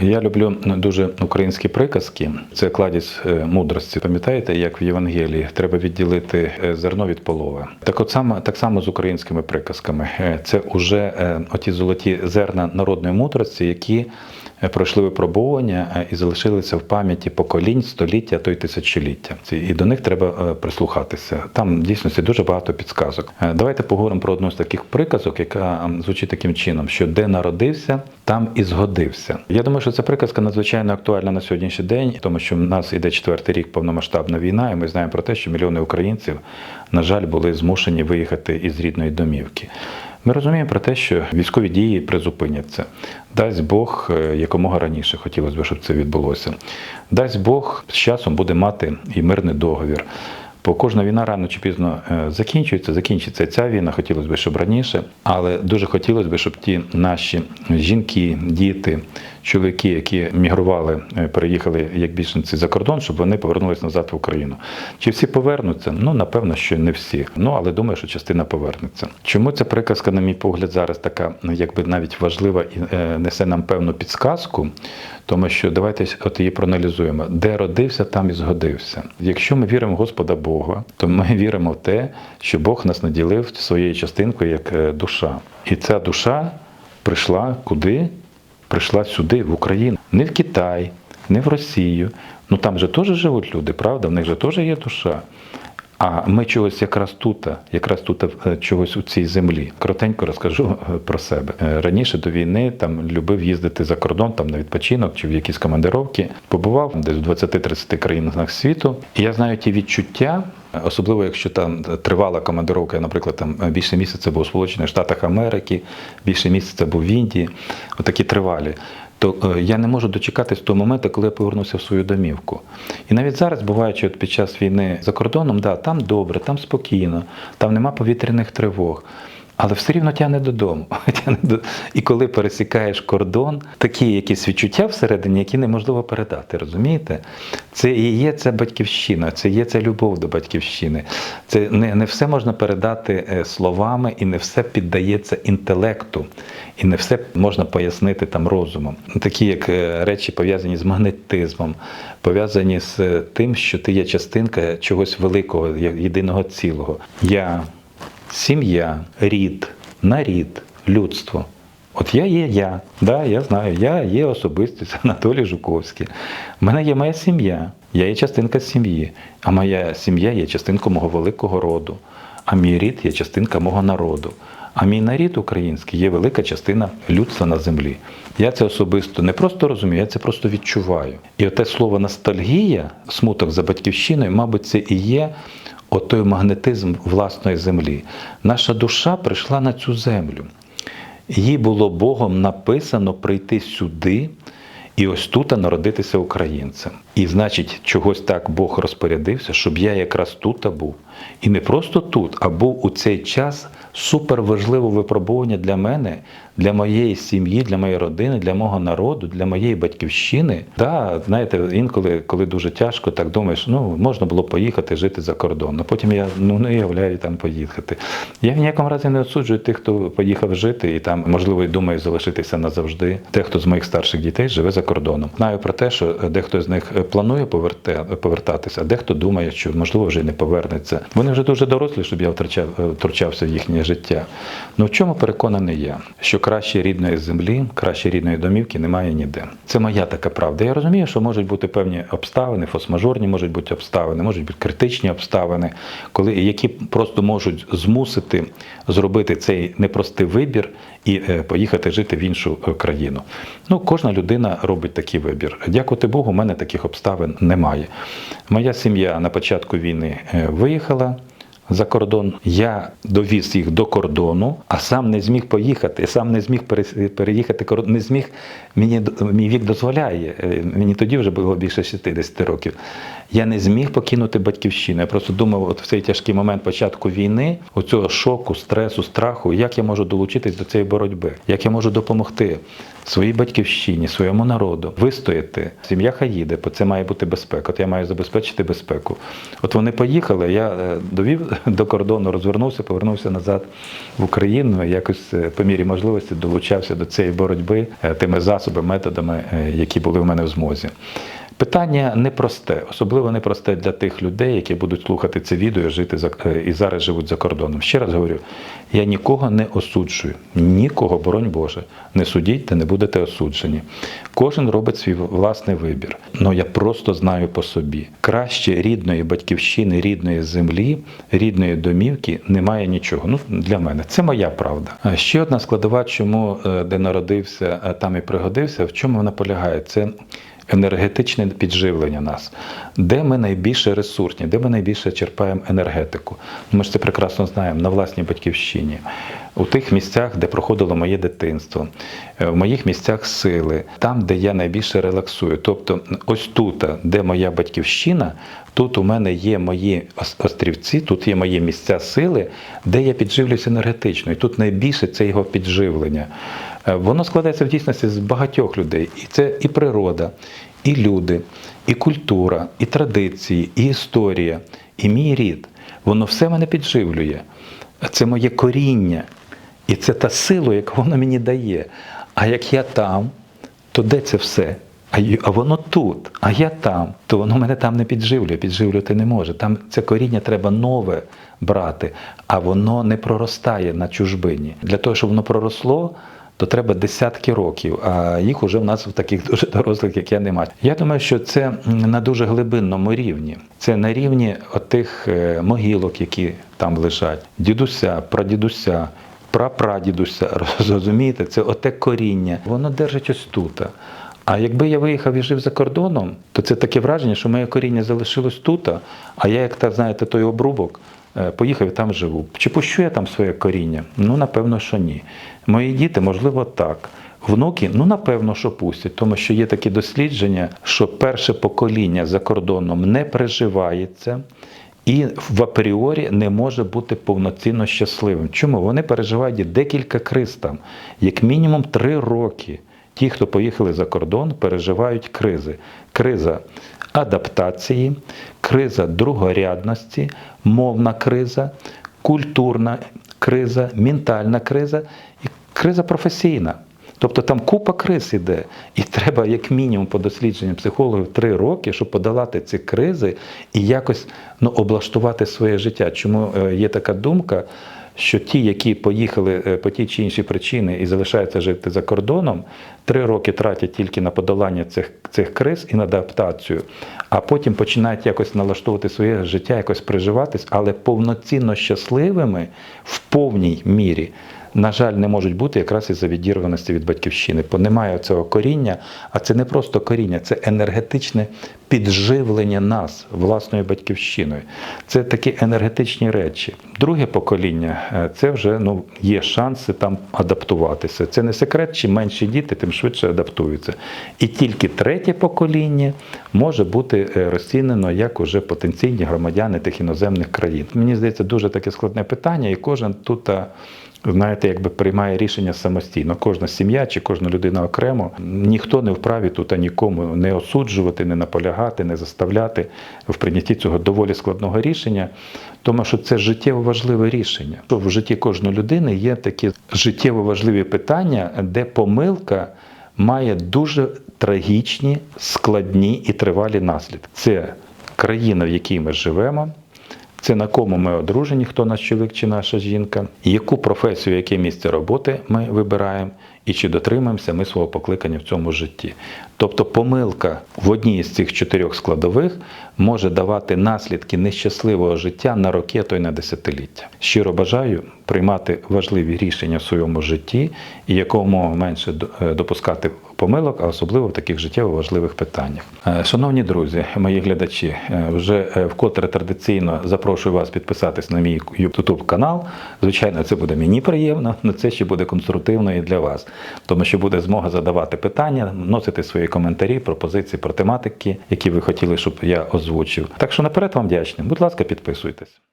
Я люблю дуже українські приказки. Це кладість е, мудрості. Пам'ятаєте, як в Євангелії треба відділити е, зерно від полови. Так от само так само з українськими приказками. Е, Це уже е, оті золоті зерна народної мудрості, які пройшли випробування е, і залишилися в пам'яті поколінь, століття, то й тисячоліття. І до них треба е, прислухатися. Там дійсності дуже багато підсказок. Е, Давайте поговоримо про одну з таких приказок, яка звучить таким чином: що де народився, там і згодився. Я думаю, що ця приказка надзвичайно актуальна на сьогоднішній день, тому що в нас іде четвертий рік повномасштабна війна, і ми знаємо про те, що мільйони українців, на жаль, були змушені виїхати із рідної домівки. Ми розуміємо про те, що військові дії призупиняться. Дасть Бог е, якомога раніше хотілося б, щоб це відбулося. Дасть Бог з часом буде мати і мирний договір. Бо кожна війна рано чи пізно е, закінчується, закінчиться ця війна, хотілося б, щоб раніше, але дуже хотілося б, щоб ті наші жінки, діти, чоловіки, які мігрували, е, переїхали як біженці за кордон, щоб вони повернулися назад в Україну. Чи всі повернуться? Ну, напевно, що не всі. Ну, але думаю, що частина повернеться. Чому ця приказка, на мій погляд, зараз така, якби навіть важлива і е, несе нам певну підсказку? Тому що давайте от її проаналізуємо. Де родився, там і згодився. Якщо ми віримо в Господа Бога, то ми віримо в те, що Бог нас наділив своєю частинкою як е, душа. І ця душа прийшла куди? Прийшла сюди, в Україну, не в Китай, не в Росію. Ну там же теж живуть люди, правда? В них же теж є душа. А ми чогось якраз тут, якраз тут е, чогось у цій землі. Коротенько розкажу е, про себе. Е, Раніше до війни там любив їздити за кордон, там на відпочинок чи в якісь командировки. Побував десь в 20-30 країнах світу. І я знаю ті відчуття. Особливо, якщо там тривала командировка, наприклад, там більше місяця був у Сполучених Штатах Америки, більше місяця був в Індії, отакі тривалі то е, я не можу дочекатись того моменту, коли я повернуся в свою домівку. І навіть зараз, буваючи от під час війни за кордоном, да, там добре, там спокійно, там нема повітряних тривог. Але все рівно тягне додому. Тягне до- І коли пересікаєш кордон, такі якісь відчуття всередині, які неможливо передати, розумієте? Це і є ця батьківщина, це є ця любов до батьківщини. Це не, не все можна передати е, словами, і не все піддається інтелекту, і не все можна пояснити там розумом. Такі як е, речі пов'язані з магнетизмом, пов'язані з е, тим, що ти є частинка чогось великого, єдиного цілого. Я сім'я, рід, нарід, людство. От я є я, да, я знаю, я є особистість Анатолій Жуковський. У мене є моя сім'я, я є частинка сім'ї, а моя сім'я є частинкою мого великого роду, а мій рід є частинка мого народу. А мій нарід український є велика частина людства на землі. Я це особисто не просто розумію, я це просто відчуваю. І оте слово ностальгія, смуток за батьківщиною, мабуть, це і є отой магнетизм власної землі. Наша душа прийшла на цю землю. Їй було Богом написано прийти сюди і ось тут народитися українцем. І значить, чогось так Бог розпорядився, щоб я якраз тут був. І не просто тут, а був у цей час суперважливе випробування для мене, для моєї сім'ї, для моєї родини, для мого народу, для моєї батьківщини. Да, знаєте, інколи, коли дуже тяжко, так думаєш, ну можна було поїхати жити за кордон. А потім я ну не уявляю там поїхати. Я в ніякому разі не осуджую тих, хто поїхав жити і там, можливо, і думає залишитися назавжди. Дехто з моїх старших дітей живе за кордоном. Знаю про те, що дехто з них планує повертатися, а дехто думає, що можливо вже не повернеться. Вони вже дуже дорослі, щоб я втрачав, втручався в їхнє життя. Ну в чому переконаний я? Що краще рідної землі, краще рідної домівки немає ніде. Це моя така правда. Я розумію, що можуть бути певні обставини, фосмажорні можуть бути обставини, можуть бути критичні обставини, коли які просто можуть змусити зробити цей непростий вибір і е, поїхати жити в іншу е, країну. Ну, кожна людина робить такий вибір. Дякувати Богу, у мене таких обставин немає. Моя сім'я на початку війни е, виїхала. За кордон я довіз їх до кордону, а сам не зміг поїхати, сам не зміг переїхати не зміг. Мені мій вік дозволяє. е, Мені тоді вже було більше 60 років. Я не зміг покинути батьківщину. Я просто думав, от в цей тяжкий момент початку війни, оцього шоку, стресу, страху, як я можу долучитись до цієї боротьби, як я можу допомогти своїй батьківщині, своєму народу, вистояти. Сім'я хай бо це має бути безпека. От я маю забезпечити безпеку. От вони поїхали, я е, довів до кордону, розвернувся, повернувся назад в Україну. Якось е, по мірі можливості долучався до цієї боротьби тими засобами, методами, е, які були в мене в змозі. Питання непросте, особливо непросте для тих людей, які будуть слухати це відео, жити за е, і зараз живуть за кордоном. Ще раз говорю, я нікого не осуджую, нікого, боронь Боже, не судіть та не будете осуджені. Кожен робить свій власний вибір. Ну я просто знаю по собі. Краще рідної батьківщини, рідної землі, рідної домівки немає нічого. Ну для мене це моя правда. Ще одна складова, чому е, де народився, там і пригодився. В чому вона полягає? Це енергетичне підживлення нас, де ми найбільше ресурсні, де ми найбільше черпаємо енергетику. Ми ж це прекрасно знаємо на власній батьківщині, у тих місцях, де проходило моє дитинство, е, в моїх місцях сили, там, де я найбільше релаксую. Тобто, ось тут, де моя батьківщина, тут у мене є мої острівці, тут є мої місця сили, де я підживлююся енергетично. І тут найбільше це його підживлення. Е, Воно складається в дійсності з багатьох людей. І це і природа, і люди, і культура, і традиції, і історія, і мій рід. Воно все мене підживлює. Це моє коріння. І це та сила, яку воно мені дає. А як я там, то де це все? А, воно тут, а я там, то воно мене там не підживлює, підживлювати не може. Там це коріння треба нове брати, а воно не проростає на чужбині. Для того, щоб воно проросло, то треба десятки років, а їх уже в нас в таких дуже дорослих, як я, немає. Я думаю, що це на дуже глибинному рівні. Це на рівні отих е, могилок, які там лежать, дідуся, прадідуся, прапрадідуся, розумієте, це оте коріння, воно держить ось тут. А якби я виїхав і жив за кордоном, то це таке враження, що моє коріння залишилось тут, а я, як так знаєте, той обрубок, е, поїхав і там живу. Чи пущу я там своє коріння? Ну, напевно, що ні. Мої діти, можливо, так. Внуки, ну напевно, що пустять, тому що є такі дослідження, що перше покоління за кордоном не приживається і в апріорі не може бути повноцінно щасливим. Чому? Вони переживають декілька криз там, як мінімум три роки. Ті, хто поїхали за кордон, переживають кризи. Криза адаптації, криза другорядності, мовна криза, культурна криза, ментальна криза і криза професійна. Тобто там купа криз іде, і треба, як мінімум, по дослідженням психологів, три роки, щоб подолати ці кризи і якось ну, облаштувати своє життя. Чому е, є така думка, що ті, які поїхали е, по тій чи іншій причини і залишаються жити за кордоном, три роки тратять тільки на подолання цих, цих криз і на адаптацію, а потім починають якось налаштовувати своє життя, якось приживатись, але повноцінно щасливими в повній мірі. На жаль, не можуть бути якраз із-за відірваності від батьківщини, бо немає цього коріння, а це не просто коріння, це енергетичне підживлення нас власною батьківщиною. Це такі енергетичні речі. Друге покоління е, це вже ну, є шанси там адаптуватися. Це не секрет, чим менші діти, тим швидше адаптуються. І тільки третє покоління може бути е, розцінено як уже потенційні громадяни тих іноземних країн. Мені здається, дуже таке складне питання, і кожен тут. Знаєте, якби приймає рішення самостійно. Кожна сім'я чи кожна людина окремо. Ніхто не вправі тут а нікому не осуджувати, не наполягати, не заставляти в прийнятті цього доволі складного рішення, тому що це життєво важливе рішення. В житті кожної людини є такі життєво важливі питання, де помилка має дуже трагічні, складні і тривалі наслідки. Це країна, в якій ми живемо. Це на кому ми одружені, хто наш чоловік чи наша жінка, яку професію, яке місце роботи ми вибираємо, і чи дотримуємося ми свого покликання в цьому житті. Тобто помилка в одній з цих чотирьох складових може давати наслідки нещасливого життя на роки, а то й на десятиліття. Щиро бажаю приймати важливі рішення в своєму житті і якомога менше е, допускати помилок, а особливо в таких життєво важливих питаннях. Е, Шановні друзі, мої глядачі, е, вже е, вкотре традиційно запрошую вас підписатись на мій YouTube канал. Звичайно, це буде мені приємно, але це ще буде конструктивно і для вас, тому що буде змога задавати питання, вносити свої коментарі, пропозиції про тематики, які ви хотіли, щоб я озвучив. Так що наперед вам вдячний. Будь ласка, підписуйтесь.